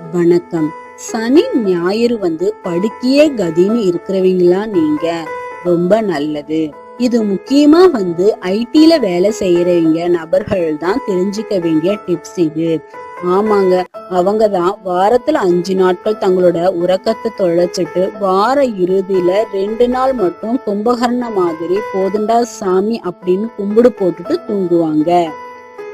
வணக்கம். சனி ஞாயிறு வந்து படுக்கியே கதின்னு இருக்கிறவங்களா நீங்க? ரொம்ப நல்லது. இது முக்கியமா வந்து ஐடில வேலை செய்யறவங்க நபர்கள் தான் தெரிஞ்சுக்க வேண்டிய டிப்ஸ் இது. ஆமாங்க அவங்க தான் வாரத்துல அஞ்சு நாட்கள் தங்களோட உறக்கத்தை தொலைச்சிட்டு வார இறுதியில ரெண்டு நாள் மட்டும் கும்பகர்ண மாதிரி போதுண்டா சாமி அப்படின்னு கும்பிடு போட்டுட்டு தூங்குவாங்க.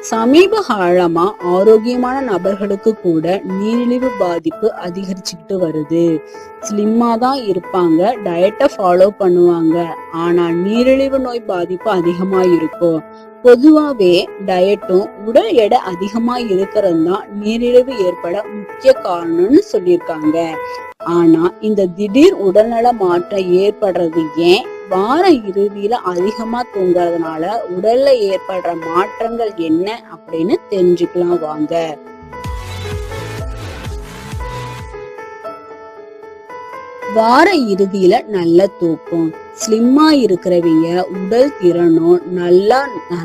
சமீப காலமா ஆரோக்கியமான நபர்களுக்கு கூட நீரிழிவு பாதிப்பு அதிகரிச்சுக்கிட்டு வருது. ஸ்லிம்மா தான் இருப்பாங்க டயட்டை ஃபாலோ பண்ணுவாங்க. ஆனா நீரிழிவு நோய் பாதிப்பு அதிகமா இருக்கும். பொதுவாவே டயட்டும் உடல் எடை அதிகமா இருக்கிறது தான் நீரிழிவு ஏற்பட முக்கிய காரணம்னு சொல்லியிருக்காங்க. ஆனா இந்த திடீர் உடல்நல மாற்றம் ஏற்படுறது ஏன்? வார இறுதியில அதிகமா தூங்குறதுனால உடல்ல ஏற்படுற மாற்றங்கள் என்ன அப்படின்னு தெரிஞ்சுக்கலாம் வாங்க. வார இறுதியில நல்ல தூக்கம். ஸ்லிம்மா இருக்கிறவங்க உடல் திறனும் நல்லா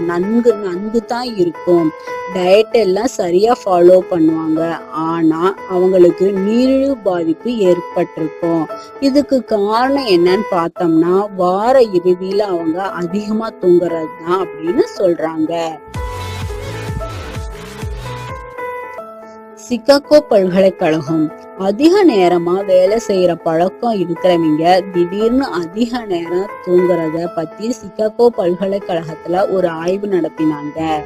நன்கு நன்கு தான் இருக்கும். டயட் எல்லாம் சரியா ஃபாலோ பண்ணுவாங்க. ஆனா அவங்களுக்கு நீரிழிவு பாதிப்பு ஏற்பட்டிருக்கும். இதுக்கு காரணம் என்னன்னு பார்த்தோம்னா வார இறுதியில அவங்க அதிகமா தூங்குறது தான் அப்படின்னு சொல்றாங்க. சிகாகோ பல்கலைக்கழகம் அதிக நேரமா வேலை செய்யற பழக்கம் இருக்கிறவங்க திடீர்னு அதிக நேரம் தூங்குறத பத்தி சிகாகோ பல்கலைக்கழகத்துல ஒரு ஆய்வு நடத்தினாங்க.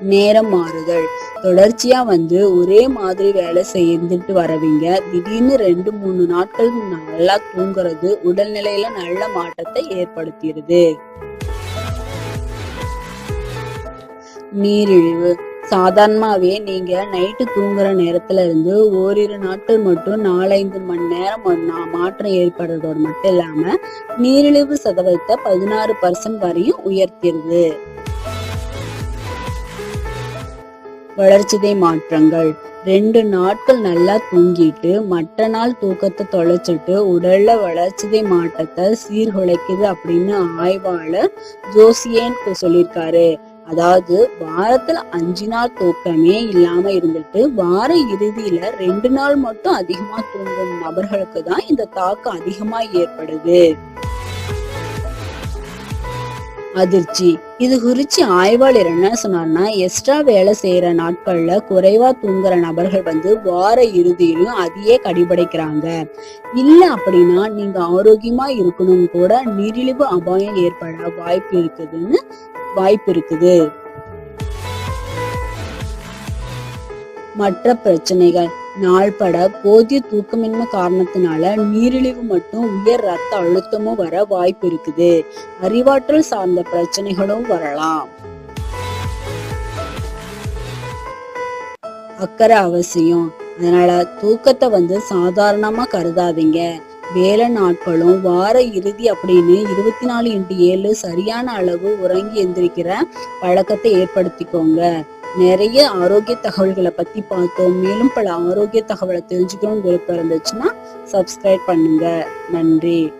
நேரம் மாறுதல். தொடர்ச்சியா வந்து ஒரே மாதிரி வேலை செய்துட்டு வரவங்க திடீர்னு ரெண்டு மூணு நாட்கள் நல்லா தூங்குறது உடல்நிலையில நல்ல மாற்றத்தை ஏற்படுத்திடுது. நீரிழிவு. சாதாரணமாவே நீங்க நைட்டு தூங்குற நேரத்துல இருந்து ஓரிரு நாட்கள் மட்டும் நாலஞ்சு மணி நேரம் மாற்றம் ஏற்படுறதோடு மட்டும் இல்லாம நீரிழிவு சதவீதத்தை பதினாறு பர்சன்ட் வரையும் உயர்த்திடுது வளர்ச்சிதை மாற்றங்கள். ரெண்டு நாட்கள் நல்லா தூங்கிட்டு மற்ற நாள் தூக்கத்தை தொலைச்சிட்டு உடல்ல வளர்ச்சிதை மாற்றத்தை சீர்குலைக்குது அப்படின்னு ஆய்வாளர் ஜோசியன் சொல்லியிருக்காரு. அதாவது வாரத்துல அஞ்சு நாள் தூக்கமே இல்லாம இருந்துட்டு வார இறுதியில ரெண்டு நாள் மட்டும் அதிகமா தூங்கும் நபர்களுக்கு தான் இந்த தாக்கம் அதிகமா ஏற்படுது. அதிர்ச்சி. இது குறிச்சு ஆய்வாளர் என்ன சொன்னார்னா எக்ஸ்ட்ரா வேலை செய்யற நாட்கள்ல குறைவா தூங்குற நபர்கள் வந்து வார இறுதியிலும் அதையே கடிபடைக்கிறாங்க. இல்ல அப்படின்னா நீங்க ஆரோக்கியமா இருக்கணும் கூட நீரிழிவு அபாயம் ஏற்பட வாய்ப்பு இருக்குதுன்னு வாய்ப்பு இருக்குது மற்ற பிரச்சனைகள். நாள்பட போதிய தூக்கமின்மை காரணத்தினால நீரிழிவு மற்றும் உயர் ரத்த அழுத்தமும் வர வாய்ப்பு இருக்குது அறிவாற்றல் சார்ந்த பிரச்சனைகளும் வரலாம். அக்கறை அவசியம். அதனால தூக்கத்தை வந்து சாதாரணமா கருதாதீங்க. வேலை நாட்களும் வார இறுதி அப்படின்னு இருபத்தி நாலு இன்ட்டு ஏழு சரியான அளவு உறங்கி எந்திரிக்கிற பழக்கத்தை ஏற்படுத்திக்கோங்க. நிறைய ஆரோக்கிய தகவல்களை பத்தி பார்த்தோம். மேலும் பல ஆரோக்கிய தகவலை தெரிஞ்சுக்கணும்னு விருப்பம் இருந்துச்சுன்னா சப்ஸ்கிரைப் பண்ணுங்க. நன்றி.